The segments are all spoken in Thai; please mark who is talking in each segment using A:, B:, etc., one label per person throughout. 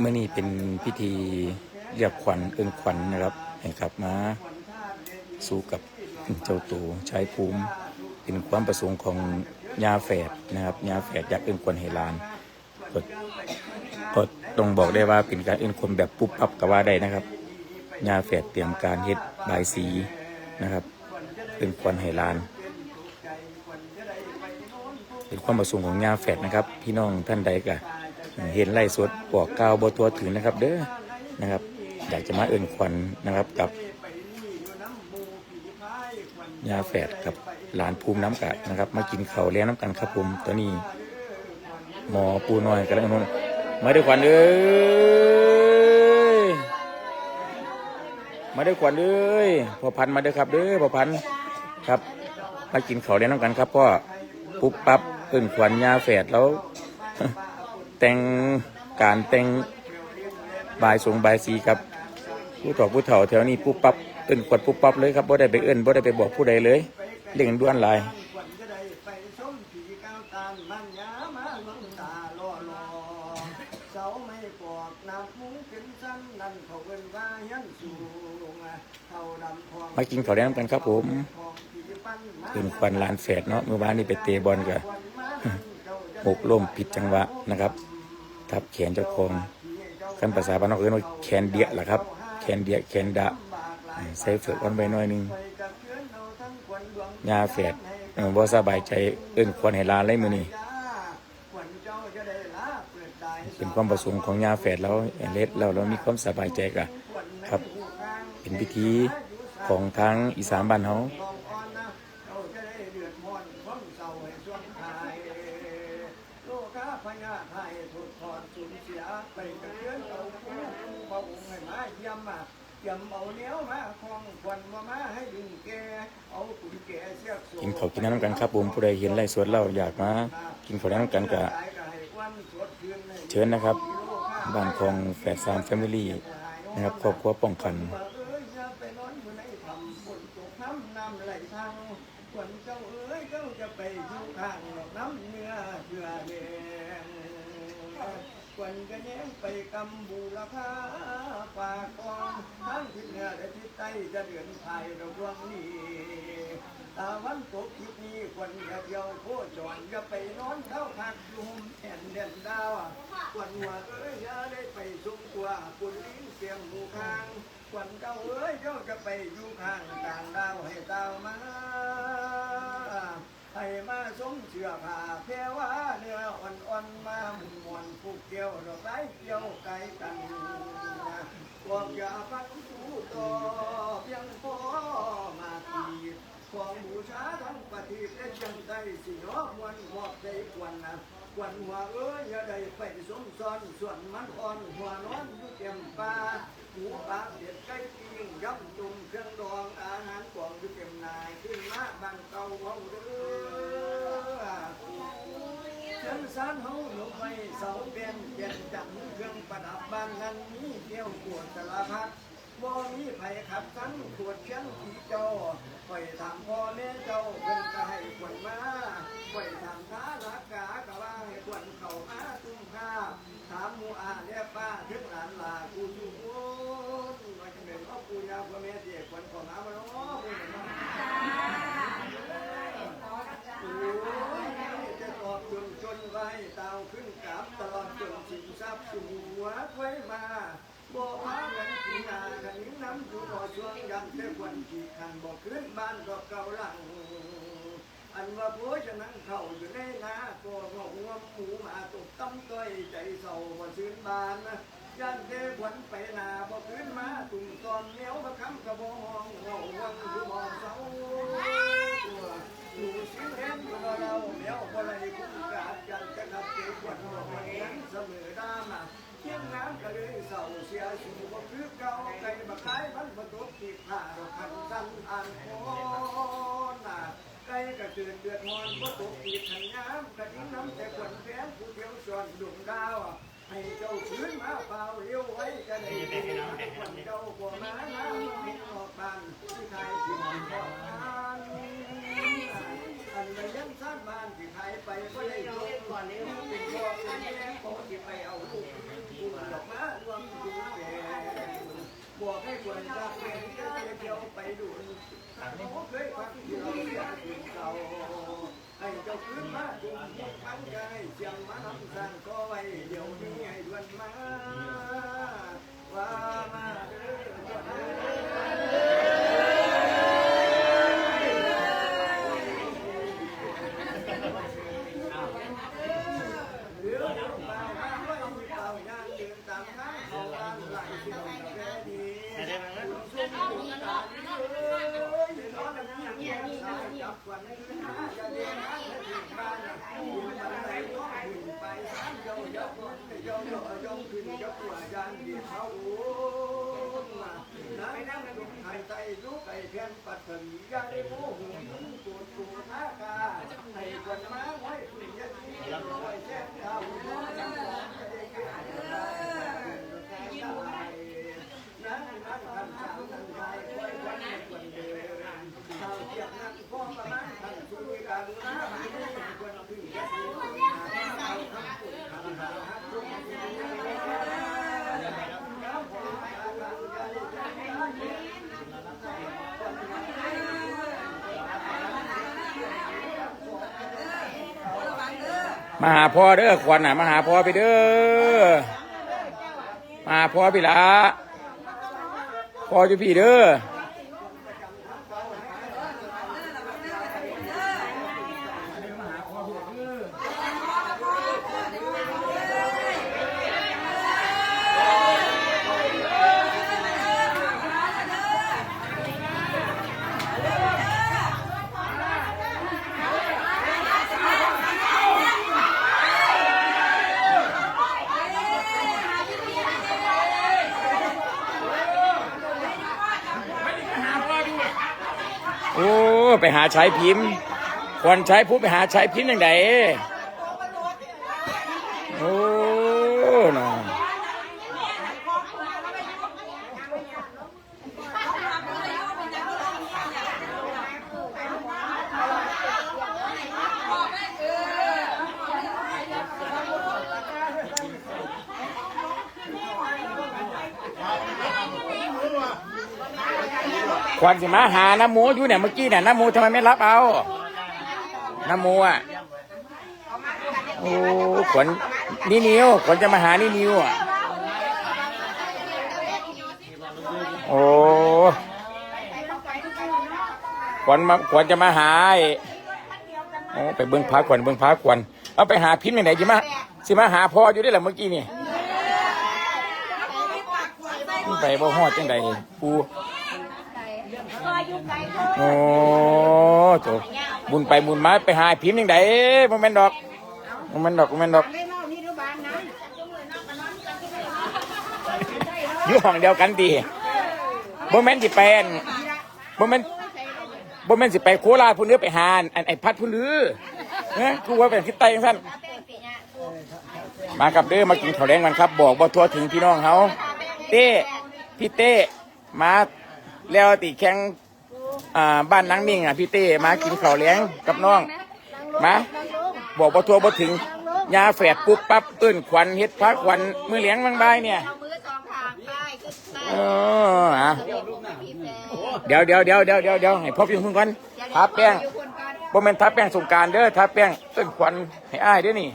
A: เมื่
B: อนี้เป็นพิธีเรียกขวัญเอิงขวัญนะครับให้กลับมาสู้กับเจ้าตูชายภูมิเป็นความประสงค์ของยาแฝดนะครับยาแฝดอยากเอิงขวัญให้หลานก็ก็ต้องบอกได้ว่าเป็นการเอิงขวัญแบบปุ๊บปั๊บก็ว่าได้นะครับยาแฝดเตรียมการเฮ็ดบายสีนะครับเอิงขวัญให้หลาน เป็นความประสงค์ของยาแฝดนะครับ พี่น้องท่านใดก็ เห็นไล่สดบอกกาวบทัวถึงนะครับ เด้อนะครับ อยากจะมาเอิ่นขวัญนะครับกับยาแฝดกับหลานภูมิน้ำกะนะครับ มากินเข้าวเลี้ยงน้ำกันครับผมตอนนี้ หมอปูน้อยกำลังนอนมาด้วยขวัญเอ้ยมาด้วยขวัญเอ้ยพอพันมาเด้อครับเด้อพอพันครับมากินเข้าวเลี้ยงน้ำกันครับพ่อปุ๊บปั๊บเอิ่นขวัญยาแฝดแล้ว แต่งการแต่งบายสงบายสีครับ ผู้ถอผู้เฒ่าแถวนี้ปุ๊บปั๊บเอิ่นขวัญปุ๊บปั๊บเลยครับบ่ได้ไปเอิ่นบ่ได้ไปบอกผู้ใดเลยเร่งด่วนหลาย
A: ขวัญจะได้ไปชมาวตามมันยามาลงตาล่อลอเสาไม่ปอกนับมุ้งเป็นสั้นนั่นเขาเอินว่ายันสูงเท่าดำทอง
B: มากินข้าวแดงกันครับผม
A: ทองผีปั้นมา
B: เอิ่นขวัญหลานแฝดเนาะเมื่อวานนี้ไปเตะบอลกับ หกล้มผิดจังหวะนะครับ ทับแขนเจ้าของกันภาษาบ้านนอกเอิ้นว่าแขนเดียล่ะครับ แขนเดียแขนดะใส่เฟือกอ่อนไปหน่อยหนึ่งยาแฝดเออบ่สบายใจเอิ้นควรให้ลาเลยมือนี้
A: ยาขวัญเป็
B: นความประสงค์ของยาแฝดแล้วเล็ดแล้วเรามีความสบายใจกะครับ เป็นพิธีของทางอีสานบ้านเฮา
A: ลองอ่อนนะเราจะได้เดือดร้อนความเศร้าให้ส่วนทายโลกาพญาไทยถูกถอดสูญเสียไปกับ เพื่อนเอาผู้เบาให้มาเยี่ยมมาเยี่ยมเอาเนี้ยมาคองควันมามาให้ดึงแกเอาขุนแกเสียกโซ่
B: กินข้าวกินน้ำกันครับผมผู้ใดเห็นไลฟ์สดเราอยากมากินข้าวน้ำกันก็เชิญนะครับบ้านของแฝดสามแฟมิลี่นะครับครอบครัวป้องกัน
A: เอ้ยอย่าไปนอนอยู่ในถ้ำฝนตกน้ำน้ำไหลทางฝนเจ้าเอ้ยเจ้าจะไปอยู่ข้างน้ำเนื้อเชื่อแด ฝนก็แยงไปกำบูรพาปากกองทั้งทิศเหนือและทิศใต้จะเดือนไทยดอกดวงนี้ตาวันตกทิศนี้ควรอย่าเที่ยวโคจรอย่าไปนอนเข้าพักยู่มแผ่นเด่นดาวควรว่าเอ้ยอย่าได้ไปสุมตัวคุณลิ้นเสียงหูข้างควรเจ้าเอ้ยเจ้าจะไปอยู่ข้างต่างดาวให้ดาวมา ให้มาสมเชื่อผ้าแพรว่าเนื้ออ่อนๆมาหมุนมวนผูกเกี่ยวดอกไม้เกี่ยวไก่กันความอย่าฟังสูต่อเพียงพอมาตีของบูชาทั้งปฏิเสธยังได้สิเนาะวันหอบใจควันนะควันหัวเอ้ยอย่าได้ไปสมซ้อนส่วนมันอ่อนหัวนอนอยู่เต็มป่าหมูปลาเด็ดไก่ปิ้งยำจุ่มเครื่องดองอาหารกล่องอยู่เต็มนายขึ้นมาบางเก่าเฮาเด้อเชิง สานเฮาหลบไว้เสาเป็นเปลี่ยนจังเครื่องประดับบ้านนั้นมีเที่ยวปวดสารพัดบ่มีไผขับทั้งขวดเชียงผีเจ้าคอยถามพ่อแม่เจ้าเพิ่นก็ให้ควรมาปล่อยทำท้าลักกากะว่าให้ควรเข้ามาตุ้มข้าถามหมู่อาเนี่ยป้าถึงหลานลากูอยู่โอ้ยว่าจังได๋เนาะกูยาวพ่อแม่เด็กควรเข้ามาบ่เนาะเพิ่นเนาะโอ้ยจะตอบจนจนไว้เตาขึ้นกับตลอดจนสินทรัพย์สู่หัวไว้มา บ่มาเงินสีนาขั น้ำอยู่บ่อช่วงยำแต่ควันขี่ขันบ่ขึ้นบ้านดอกเก่าหลังอันว่าผัวจะนั่งเข้าอยู่ในนาก็บ่หัวหมูมาตกต้ำต้อยใจเศร้าบ่ซื้นบานนะย่านเทควันไปนาบ่ขึ้นมาตุ่มตอนเหนียวบ่คำกระบองเงาวังอยู่มองเสาอยู่สิเห็นอยู่เราเราเดี๋ยวบ่ไรคุ้มกาดกันจะนับเก็บางก็เลยเสาเสียสูงก็คือเก่าใจบักไก่มันประตูติดผ่าเราขันสันอันโคนาใจกระเดือนเดือดมอนประตูติดหันน้ำกระดิ่งน้ำแต่ขวัญแฝงผู้เที่ยวชวนดุ่มดาวให้เจ้าชื้นมาเปล่าเลี้ยวไว้กระดิ่ป็นคนเจ้าบัวมาน้ำไม่หอกบานที่ไทยที่หอนออกงานอันใดยังสร้างบ้านที่ไทยไปก็ได้ยกก่อนนี้เป็นพ่อเป็นแม่ขอที่ไปเอาลูก บอกให้คนรักเป็นเดียวไปดูเขาเคยฟังที่เราอยากกินเก่าให้เจ้าคืนมาจุ่มมันก็ให้เสียงมาทำสั่นก็ไว้เดี๋ยวนี้ให้ดวนมาว่ามาเด้อ เดี๋ยวเดี๋ยวมามาไว้ที่เป่าย่างเดินตามทางเขาวางไหลเที่ยวแค่ดีคุณสุขคุณตาดีเอ้ยนอนกันอย่างเงี้ยสายจับกวันนี้หาจะเดินหาจะถึงบ้านคุณมันไหลน้องขึ้นไปสามเจ้าเจ้าคนเจ้าเจ้าเจ้าขึ้นเจ้าตัวย่างดีเขาโอ้มานั่งนั่งตรงไทยใจลูกไก่เพียนปัดถึงยาได้โม้หูตัวตัวท่ากาให้คนมาไว้คุณยัดที่ไว้แค่เท้าน้องยังสองจะได้แก่นั่งนั่งทำสาวทั้งชายไว้วันวันเดินเท้าเทียบนั่งพ่อประมาณท่านช่วยกันนะวันขึ้นจะดีเท้าทำปุ่นทำหาฮักลุกน้ำพอตาลังใจใจ
B: มาหาพ่อเด้อควันน่ะมาหาพ่อไปเด้อมาหาพ่อพี่ละพ่อจุพี่เด้อ โอ้ ไปหาใช้พิมพ์ ควันใช้ผู้ไปหาใช้พิมพ์ยังไงโอ้น่ะ ควันสิมาหาน้ำหมูอยู่เนี่ยเมื่อกี้เนี่ยน้ำหมูทำไมไม่รับเอาน้ำหมูอะโอ้ขวัญนี่นิวขวัญจะมาหานี่นิวอะโอ้ขวัญมาขวัญจะมาหาโอ้ไปเบิ้งพาขวัญเบิ้งพาขวัญเอาไปหาพิมพ์ยังไงสิมาสิมาหาพ่ออยู่ได้หละเมื่อกี้นี่ไปบ่ฮอดจังใด ปูโอ้โถบุญไปบุญมาไปหาพิมพ์ยังไงโมเมนดอกโมเมนดอกโมเมนดอกอยู่ห้องเดียวกันดีโมเมนสิไปอันโมเมนโมเมนสิไปโคราชพุ่นเนื้อไปหาอันไอพัดพุ่นเนื้อเนี่ยกูว่าเป็นคิดไตจังสั้นมากับเด้อมากินข้าวแดงกันครับ บอกบ่ทัวถึงพี่น้องเขาเต้พี่เต้มา แล้วติแข่งอ่าบ้านนังนิ่งอะพี่เต้มากินข้าวเลี้ยงกับน้องมาบอกบ่ทัวบ่ถึงยาแฝดปุ๊บปั๊บเอื้นขวัญเฮ็ดพักขวัญมือเลี้ยงบางบายเนี่ย
C: เอามือสองข้างไปขึ้นไป
B: เอออะ
C: พี่แฟน
B: เดี๋ยวเดี๋ยวเดี๋ยวเดี๋ยวเดี๋ยวเดี๋ยวให้พ่อพี่พึ่งก่อนทาแป้ง
C: อยู่คนกัน
B: บ่แม่นทาแป้งสงกรารเด้อทาแป้งเอื้นขวัญให้อ้ายเด้อนี่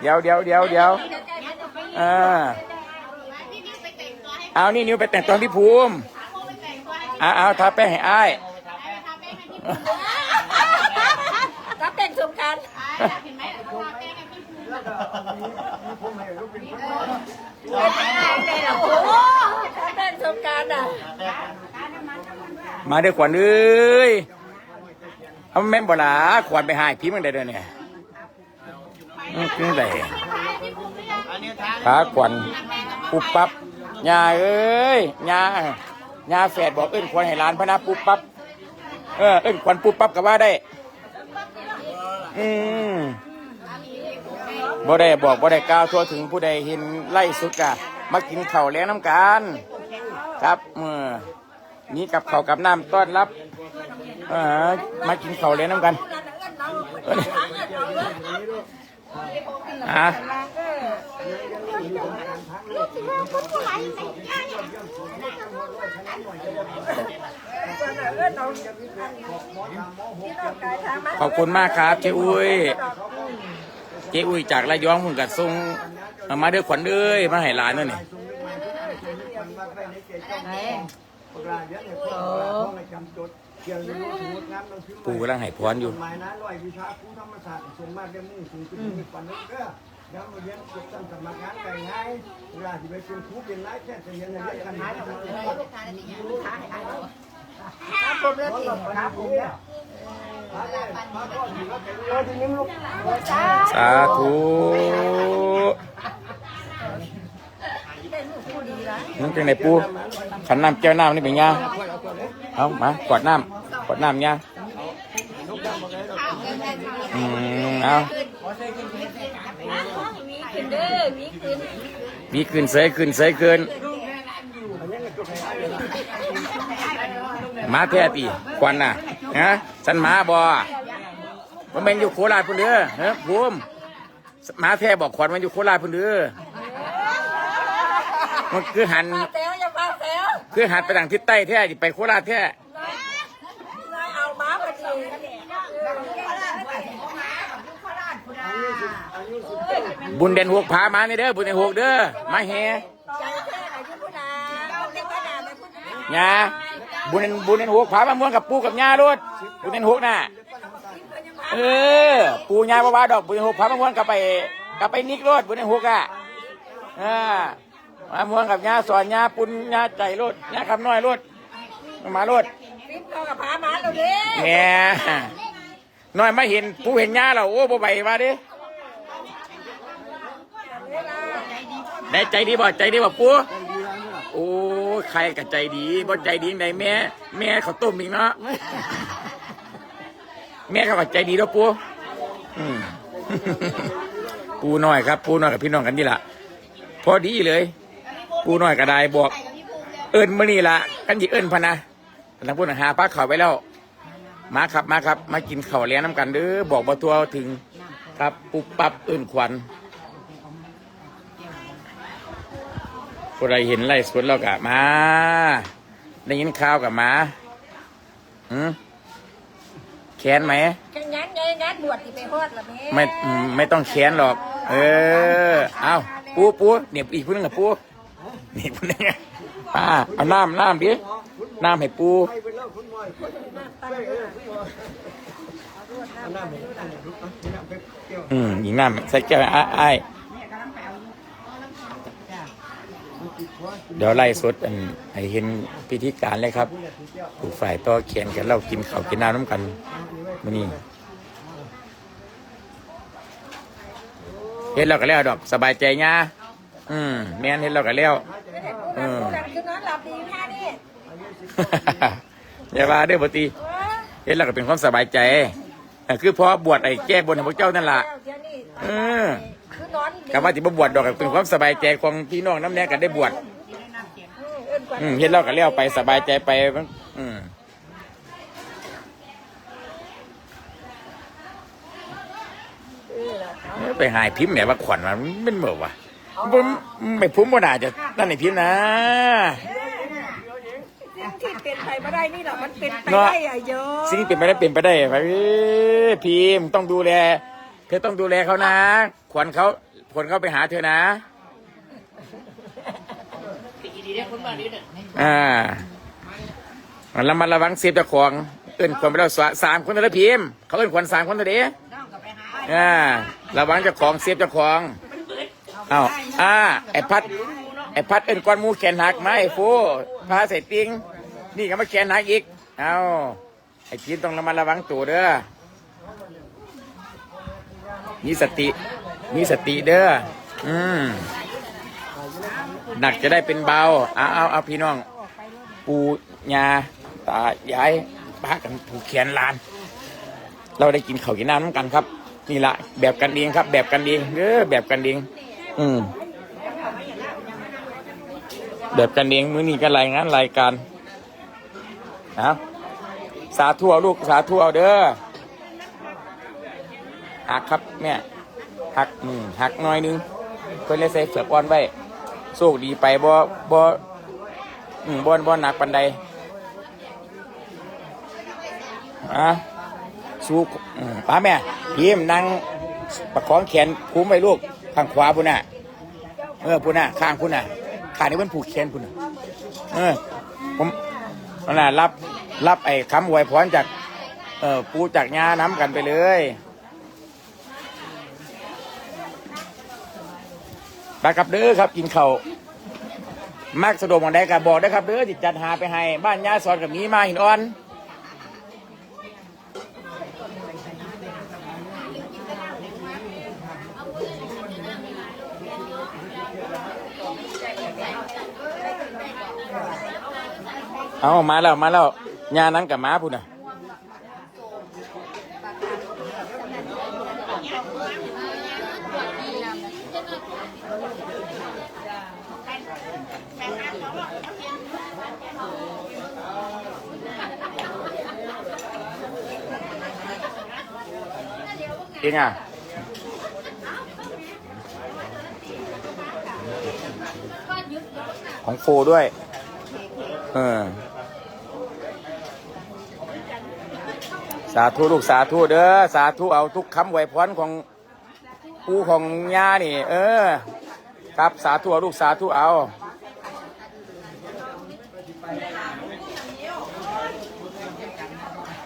B: เดี๋ยวเดี๋ยวเดี๋ยวเดี๋ยวอ่า
C: พี่นี่ไปแต่งตัวให้
B: เอานี่นิ้วไปแต่งตอนพี่ภูมิ
C: โมไปแต่งตัวให้
B: เอาเอาทาแป้งให้อ้าย
C: ทำแป้งให้พี่รับแต่งสงการเห็นไหมเขาทาแป้งให้พี่ภูมิ
A: แล้วก็มีมีผมให้ลูกเป็นคน
C: เป็นไงโอ้โหทำแป้งสงการอะ
B: มาเด้อขวัญเอ้ยเอาแม่นบ่ล่ะขวัญไปหาพิมพ์มันได้เด้อเนี่ยอืมจังไดพาขวัญปุ๊บปั๊บยาเอ้ยยา ยาแฝดบอกเอิ้นขวัญให้หลานพะนะปุ๊บปั๊บเออเอิ้นขวัญปุ๊บปั๊บก็ว่าได้ อืมบ่ได้บอกบ่ได้กล่าวทั่วถึงผู้ใดเห็นไล่สุดกะมากินข้าวแล้วน้ำกันครับเมื่อนี้กับข้าวกับน้ำต้อนรับ เออมากินข้าวแล้วน้ำกัน
C: น้อง
B: อะขอบคุณมากครับเจ้อุ้ยเจ้อุ้ยจากระยองพุ่นกัดทรงเอามาเด้อขวัญเอ้ยมาให้หลานนั่นนี่ ปู่กำลังให้พรอยู่
A: หมายนะร้อยวิชาครูธรรมศาสตร์ส่วนมากได้มุ่งสู่จุดนี้ปันนึกเด้อแล้วมาเรียนจบตั้งสมัครงานไก่ง่ายเวลาที่ไปเป็นครูเป็นนายแค่จะเรียนเรียนกันหายทำไม
C: ครับผมเลยสิครับผมเนี่ย
B: สาธุนั่นเป็นไงปูขันน้ำแก้วน้ำนี่เป็นไง เอามากอดน้ำกอดน้ำไงอืมเอา
C: มีขึ้นเด้อมีขึ้น
B: มีขึ้นเสยขึ้นเสยขึ้น มาแท้ตีควันน่ะนะฉันมาบ่มันเป็นอยู่โคราชพุ่นเด้อเฮ้ยภูมมาแท้บอกควันมันอยู่โคราชพุ่นเด้อมันคือหัน คือหันไปทางทิศใต้แท้สิไปโคราชแท้
C: เอาม้ามาดี
B: บุญเด่นหกพามานี่เด้อบุญเด่นหกเด้อมาแห่
C: ใจแค่ไหนที่พูดนาเรียกว่านาไม่พูดนา
B: ญาบุญเด่นบุญเด่นหกพามาม่วนกับปู่กับย่ารถบุญเด่นหกน่ะเออปู่ย่าบ่ว่าดอกบุญเด่นหกพามาม่วนกับไปกับไปนิกรถบุญเด่นหกอะอ่า มาม่วนกับย่าสอนย่าปุ้นย่าใจรถย่าคำน้อยรถมารถ
C: ฟิปเรากับพามาเราดิ
B: แหน่น้อยมาเห็นปู่เห็นย่าแล้วโอ้บ่ไหวว่าเดิได้ใจดีบ่ใจดีบ่ปู่โอ้ใครกับใจดีบ่ใจดีในแม่ แม่เขาวต้มอีกเนาะแม่เขาก็ใจดีแล้วปูอืมปูน้อยครับ ปูน้อยกับพี่น้องกันนี่ล่ะพอดีเลย ปูน้อยก็ได้บอก เอิญมื่อนี่ล่ะกันยิเอิญพะนะทางพูดหาป้าเขาไปแล้ว มาครับมาครับ มากินข้าวแล้วน้ำกันเด้อบอกบ่ตัวถึงครับปุบปับเอิญขวัญผู้ใดเห็นไล่สวนเรากะมาได้ยินข่าวกับมาอืมแค้นไหม
C: แค่งั้นไงงั้นบวชที่ไปฮอดละแม่
B: ไม่อืมไม่ต้องแค้นหรอก เออ เอาปูปูเนี่ยอีกผู้หนึงกับปู นี่ผู้หนึงอะป้าเอาน้ำน้ำดิน้ำให้ปู
A: ไปเป็นเล่าคุณมอยไปเออเอาน้ำไปเอาน้ำไปเกี่ยว
B: อืมอีกน้ำใส่แก้วอ้ายอ้เดี๋ยวไล่สดอันให้เห็นพิธีการเลยครับผู้ฝ่ายต่อเขียนกันเรากินข้าวกินน้ำน้ำกันมื้อนี้เห็นเราก็แล้วดอกสบายใจย่าอืมแม่นเห็นเราก็แล้ว
C: เออ คือนอนหลับดีแค่นี้
B: อย่าว่าเด้อปตีเห็นเราก็เป็นความสบายใจแต่คือพอบวชไอ้แก้บนให้พระเจ้านั่นล่ะ
C: เดี๋ยวนี้
B: เออ
C: คือนอน
B: คำว่าที่บวชดอกก็เป็นความสบายใจของพี่น้องน้ำแน่กันได้บวช
C: เอิ้นกว่า
B: อืมเห็นเราก็เลี้ยวไปสบายใจไปอืมไปหายพิมพ์แหมว่าขวัญมันเป็นเหมือวะ ผมไม่พุ่มบ่น่าจะนั่นไอ้พิมพ์นะ
C: สิ่งที่เป็นไปไม่ได้นี่หรอกมันเป็นไป
B: เนาะ
C: ได้อะโย
B: สิ่งที่เป็นไปได้เป็นไปได้ไปเอ้ยพิมพ์ต้องดูแล เธอต้องดูแลเขานะขวัญเขาขวัญเขาไปหาเธอนะอ่าแล้วมันระวังเสียบเจ้าของเอิ้นขวัญไปแล้วสะสามคนแล้วพิมพ์เขาเอิ้นขวัญสามคนตัวเดียวอ่าระวังเจ้าของเสียบเจ้าของเอาอ่าไอ้พัดไอ้พัดเอิ้นก้อนมูแขนหักมไอ้ฟูพาใส่ติงนี่ก็มาแขนหักอีกเอาไอ้พิมพ์ต้องระมัดระวังตัวเด้อมีสติมีสติเด้ออืมหนักจะได้เป็นเบาเอาเอาเอาพี่น้อง ปูยาตายายป้ากันผูกแขนลาน เราได้กินเข้ากินน้ำน้ำกันครับนี่ละแบบกันเองครับ แบบกันเองเด้อแบบกันเอง อืม แบบกันเองมื้อนี้ก็รายงานรายการนะสาธุเอาลูกสาธุเอาเด้อหักครับแม่หักอืมหักน่อยนึงเพิ่นเลยใส่เฟือกอ่อนไว้โชคดีไปบ่บ่อืมบ่บ่หนักปานใดอะสู้ป้าแม่พิมนั่งประคองแขนภูมิไว้ลูก ข้างขวาพุ่นน่ะ เออพุ่นน่ะ ข้างพุ่นน่ะ ขานี้มันผูกแขนพุ่นน่ะเออ ผมนั่นน่ะรับรับไอ้คำอวยพรจาก เออปูจากยาน้ำกันไปเลยไปครับเด้อครับกินเข้ามักสะดวกมองได้กับบอกได้ครับเด้อจิตจัดหาไปให้ บ้านยาสอนกับมีมาหินอ่อน เอามาแล้วมาแล้วยานั้นกับม้าพุ่นน่ะเองอะของโฟด้วย เออ สาธุลูกสาธุเด้อสาธุเอาทุกคำไหวพรของปูของย่านี่ เออ ครับสาธุเอาลูกสาธุเอา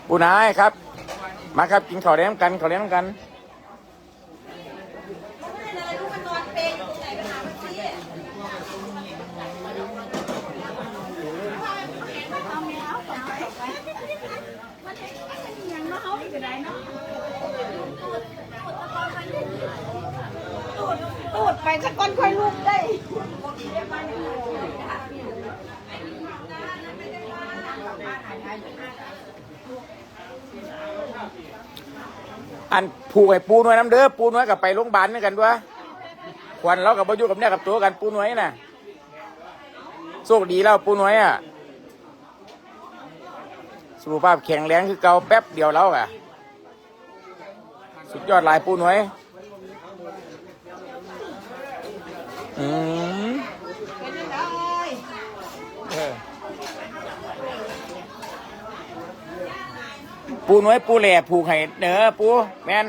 B: ปูนายครับ มาครับกินข้าวเลี้ยงกันข้าวเลี้ยงกัน
C: ตูดไปสักก้อนค่อยลุกได้
B: อันผูกให้ปูน้อยน้ำเด้อปูน้อยกับไปโรงพยาบาลนี่กันด้วยควันเรากับประยุกับเนี่ยกับตัวกันปูน้อยน่ะโชคดีแล้วปูน้อยอะสุขภาพแข็งแรงคือเกาแป๊บเดียวแล้วอะ สุดยอดลายปูน้อยอืมเออปูน้อยปูแหล่ผูกให้เด้อปูแมน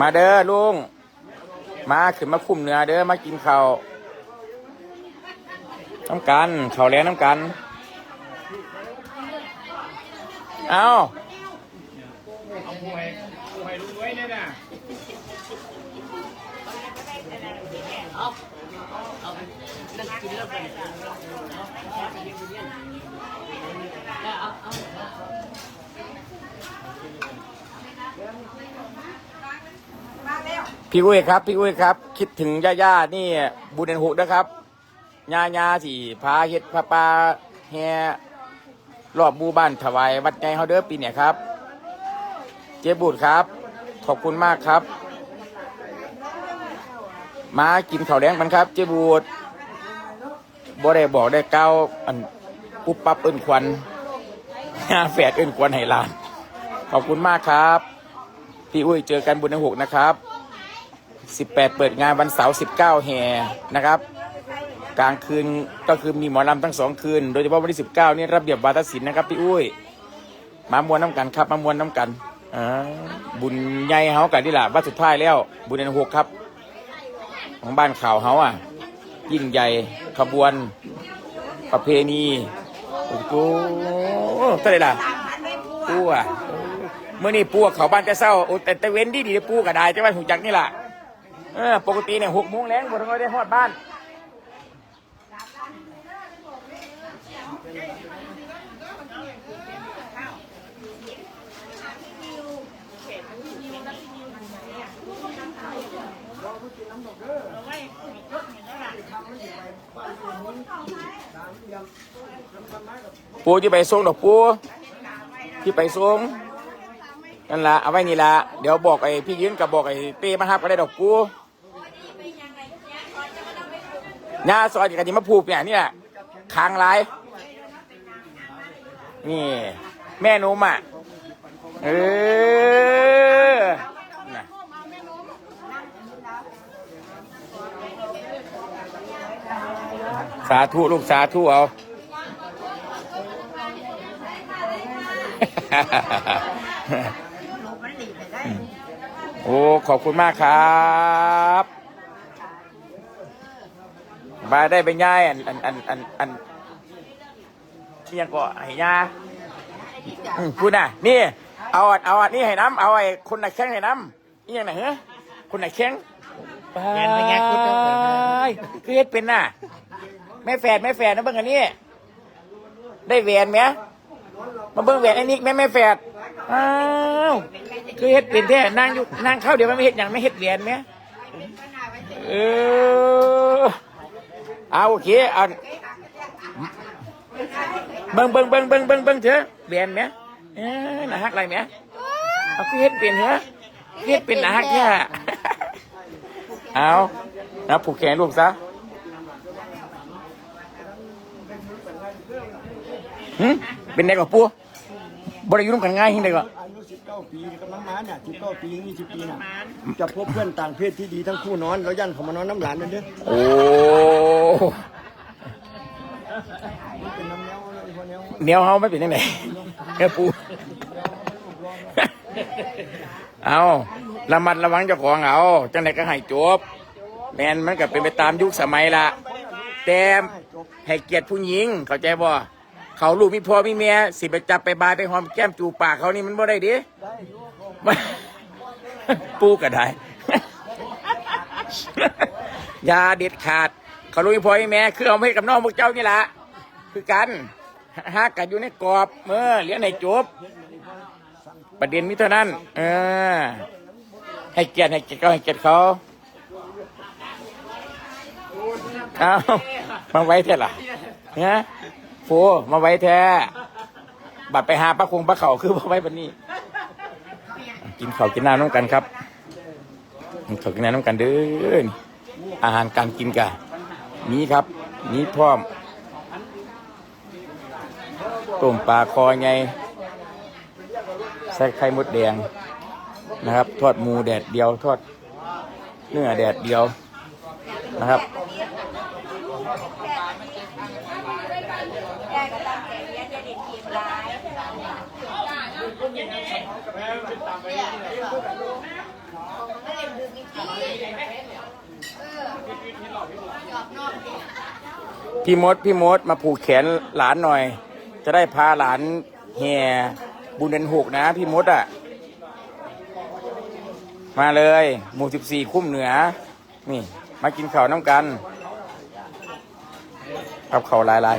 B: มาเด้อลุง มาขึ้นมาคุมเนื้อเด้อมากินข้าวน้ำกันข้าวแล้งน้ำกัน เอา พี่อุ้ยครับ พี่อุ้ยครับ คิดถึงย่าย่านี่บุญเดนหุนะครับญาญาสิพาเฮ็ดพาปลาแฮรอบบูบ้านถวายวัดไงเฮาเด้อปีเนี่ยครับ เจ๊บุตรครับ ขอบคุณมากครับ มากินข้าวแดงกันครับ เจ๊บุตรบ่ได้บอกได้เก้าอันปุ๊บปั๊บเอิ้นควันหาแฝดเอิ้นควันให้หลาน ขอบคุณมากครับ พี่อุ้ยเจอกันบุญในหกนะครับ 18 เปิดงานวันเสาร์19แห่นะครับ กลางคืนก็คือมีหมอลำทั้งสองคืน โดยเฉพาะวันที่ 19นี่ระเบียบวาทศิลป์นะครับพี่อุ้ย มามวนน้ำกันครับ มามวนน้ำกันอ่าบุญใหญ่เฮากันนี่แหละว่าสุดท้ายแล้ว บุญในหกครับ ของบ้านข่าวเฮาอะ ยิ่งใหญ่ขบวน ประเพณีโอ้โหเท่าไหร่ล่ะปูอะเมื่อนี่ปูเขาบ้านจะเศร้าโอ้แต่แต่เว้นดีดีปูก็ได้จะว่าหูจักนี่แหละ เออปกติเนี่ยหกโมงแรงบนเราได้ฮอดบ้านปูที่ไปส่งดอกปูที่ไปส่งนั่นละเอาไว้นี่ละเดี๋ยวบอกไอ้พี่ยืนกับบอกไอ้เป้มาฮับก็ได้ดอกปู ยาซอยกันที่มาผูกเนี่ยนี่แหละคางลายนี่ แม่นุ่มอะเออสาธุลูกสาธุเอาโอ้ ขอบคุณมากครับ บายได้ไปง่ายอันอันอันอันอันที่ยังก็ให้ยาอืมพูดน่ะ นี่ เอาอันเอาอันนี้ให้น้ำเอาไอ้คนน่ะแข้งให้น้ำนี่ยังไงเหรอคนน่ะแข้งไปคือเฮ็ดเป็นน่ะ แม่แฝดแม่แฝดนะเบิ่งอันนี้ ได้แหวนไหมมาเบิ่งแหวนอันนี้แม่แม่แฝดอ้าวคือเฮ็ดเป็นแท้นั่งอยู่นั่งเข้าเดี๋ยวมันไม่เฮ็ดอย่างไม่เฮ็ดแหวนไหมเออ เอาโอเคเอาเบิ่งเบิ่งเบิ่งเบิ่งเบิ่งเบิ่งเถอะแหวนไหมเออน่าฮักอะไรไหมเอาคือเฮ็ดเป็นเหรอเฮ็ดเป็นน่าฮักแท้เอานะผูกแขนลูกซะหึเป็นไงกับปูบริยุร่วมกันง่ายยิ่งไดก็
A: อายุ19ปีกำลังมาเนี่ย19ปี20ปีน่ะจะพบเพื่อนต่างเพศที่ดีทั้งคู่นอน แล้วยันเขามานอนน้ำหลานนั่นเด้อ
B: โอ้
A: มันเป็นน้ำแนวเลยพอแนว
B: เนียวเฮาไม่เป็นยังไงแค่ปู เอาระมัดระวังเจ้าของเอาจังไหนก็ให้จบ แมนมันก็เป็นไปตามยุคสมัยละแต่ให้เกียรติผู้หญิงเข้าใจบ่ เขาลูกมีพ่อมีแม่สิไปจับไปบายไปหอมแก้มจูบปากเขานี่มันบ่ได้ดิมันปูก็ได้ยาเด็ดขาด เขารู้พ่อมีแม่คือเอาไปให้กับน้องพวกเจ้านี่แหละคือกันหากกันอยู่ในกรอบเมื่อเลี้ยงในจบประเด็นมิเท่านั้น เออ ให้เกียรติให้เกียรติเขาให้เกียรติเขาเอามาไว้แท้ล่ะเนี่ย ฟมาไว้แท้ บัดไปหาปลาคงปลาเขาคือมาไว้บันนี้ กินข้าวกินน้ำน้ำกันครับกินข้าวกินน้ำน้ำกันเด้อนี่อาหารการกินกันนี้ครับ นี้พร้อมต้มปลาคอไงใส่ไข่มดแดงนะครับ ทอดหมูแดดเดียว ทอดเนื้อแดดเดียวนะครับ
C: แกก็ตั้งใจเรียนจะเด็ดทีมร้ายไม่เล่นดึกอีกทีเออหยอกนอกดิ
B: พี่มดพี่มดมาผูกแขนหลานหน่อย จะได้พาหลานแห่บุญเดือนหกนะ พี่มดอะ มาเลย หมู่สิบสี่คุ้มเหนือ นี่ มากินข้าวน้ำกันกับข้าวหลาย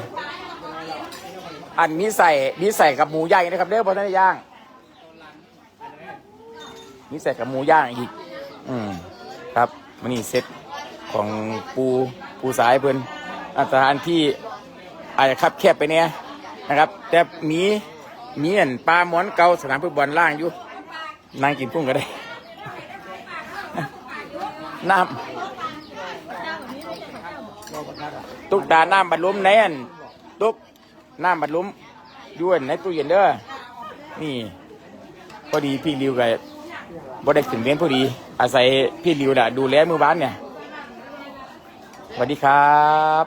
B: อันนี้ใส่นี่ใส่กับหมูย่างนะครับเด้อบอท่านย่างนี่ใส่กับหมูย่างอีก อืม ครับมันนี่เซตของปูปูสายเพิ่นอาสถานที่อาจจะคับแคบไปเนี่ยนะครับ แต่มีมีอันปลาหมอนเกาสนามฟุตบอลล่างอยู่นั่งกินพุ่งก็ได้น้ำตุกตาน้ำบัดลมไหนอันตุกน้ำบัดลมอยวนในตู้เย็นเด้อนี่พอดีพี่ริวกับ บ่ได้ถึงเรียนพอดี อาศัยพี่ริวน่ะ ดูแลมือบ้านเนี่ยสวัสดีครับ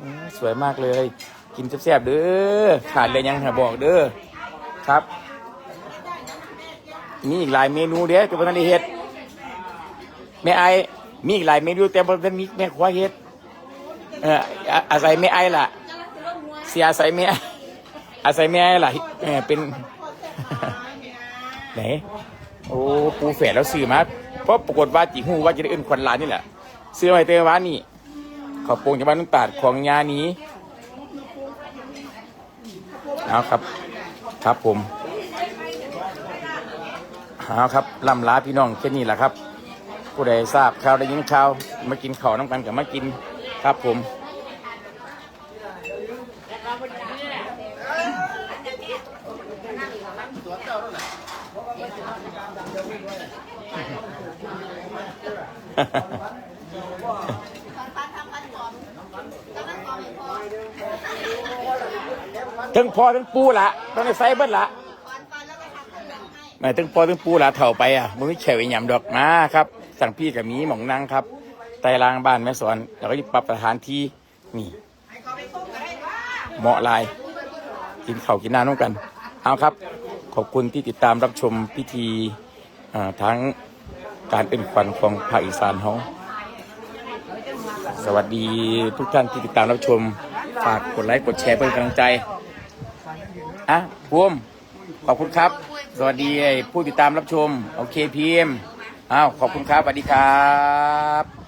B: อืมสวยมากเลย กินแซ่บๆเด้อขาดเลยยังหาบอกเด้อครับ มีอีกหลายเมนูเด้อที่พ่ทันได้เฮ็ดแม่ไอมีอีกหลายเมนูแต่บ่ทันมีแม่ครัวเฮ็ดเอออาอาศัยแม่ไอล่ะ เสียอาศัยแม่ไอ้อาศัยแม่ไอล่ะเออเป็น ไหน โอ้ปูแฝดแล้วซื้อมาเพราะปรากฏว่าจีหูว่าจะได้เอื่นควันลานนี่แหละซื้อมาให้เตยว่านี่ขอบโปรงจากบ้านนุ่งตาดของยานี้เอาครับ ครับผมเอาครับลำลาพี่น้องแค่นี้แหละครับ ผู้ใดทราบข่าวได้ยินข่าวมากินข้าวน้ำกันกับมากินครับผม ทั้งพอทั้งปูละต้องใส่เบิ้ลละ
C: ไม่ทั้ง
B: พอทั้งปูละเถ่าไปอะมึงไม่เฉยหยำดอกมาครับ สั่งพี่กับมีหมองนั่งครับไต่รางบ้านแม่สอนเราก็จะปรับสถานที่นี่
C: เห
B: มาะลาย กินเข่ากินน้ำน้วงกัน เอาครับ ขอบคุณที่ติดตามรับชมพิธีทั้ง การเป็นขวัญของภาคอีสานเฮาสวัสดีทุกท่านที่ติดตามรับชม ฝากกดไลค์กดแชร์เพื่อเป็นกำลังใจอะภูมิขอบคุณครับ สวัสดีผู้ติดตามรับชม โอเคพีเอ็มอ้าวขอบคุณครับสวัสดีครับ